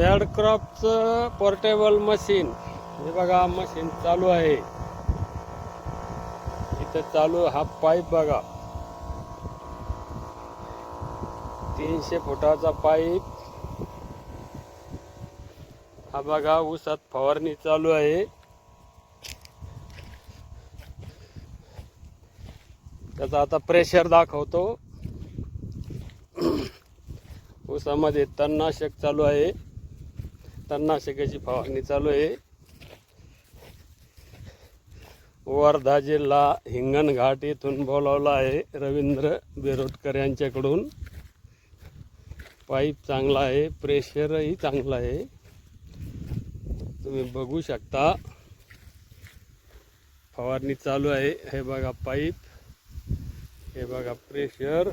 Third क्रॉपचं portable machine हे बघा machine चालू आहे. इथं चालू हा पाईप बघा. तीनशे फुटाचा पाईप हा बघा ऊसात फवारणी चालू आहे. त्याचा आता प्रेशर दाखवतो. ऊसामध्ये तणनाशक चालू आहे. तणनाशकाची फवारणी चालू आहे. वर्धा जिल्हा हिंगणघाट येथून बोलावला आहे रवींद्र बेरोटकर यांच्याकडून. पाईप चांगला आहे प्रेशरही चांगला आहे. तुम्ही बघू शकता. फवारणी चालू आहे. हे बघा पाईप. हे बघा प्रेशर.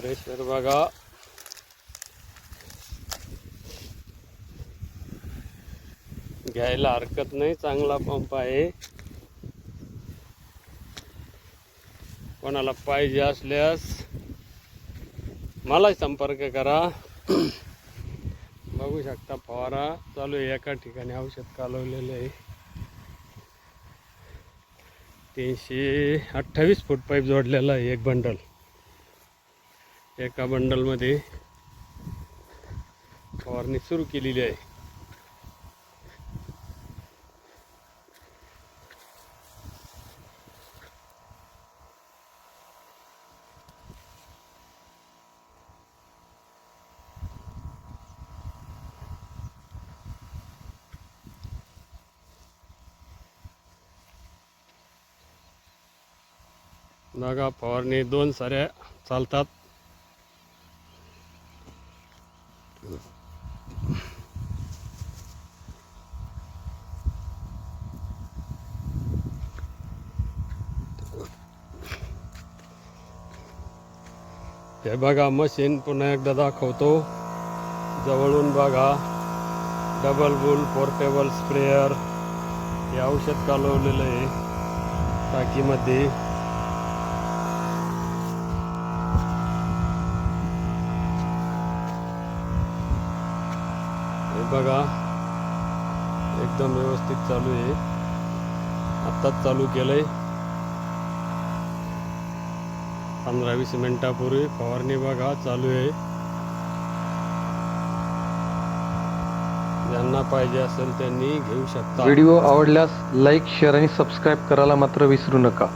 प्रेशर बघा. घ्यायला हरकत नाही चांगला पंप आहे. कोणाला पाहिजे असल्यास मलाही संपर्क करा. बघू शकता फवारा चालू आहे एका ठिकाणी औषध कालवलेलं आहे. तीनशे अठ्ठावीस फूट पाईप जोडलेला आहे एक बंडल. एका बंडलमध्ये फवारणी सुरू केलेली आहे. नागा फवारणी दोन साऱ्या चालतात. हे बघा मशीन पुन्हा एकदा दाखवतो जवळून बघा डबल बुल पोर्टेबल स्प्रेअर हे औषध कालवलेलं आहे टाकीमध्ये हे बघा. एकदम व्यवस्थित चालू आहे. आत्ताच चालू केलंय. पंधरा वीस मिनिटापूर्वी फवारणी बघा चालू आहे. ज्यांना पाहिजे असेल त्यांनी घेऊ शकता. व्हिडिओ आवडल्यास लाईक शेअर आणि सबस्क्राईब करायला मात्र विसरू नका.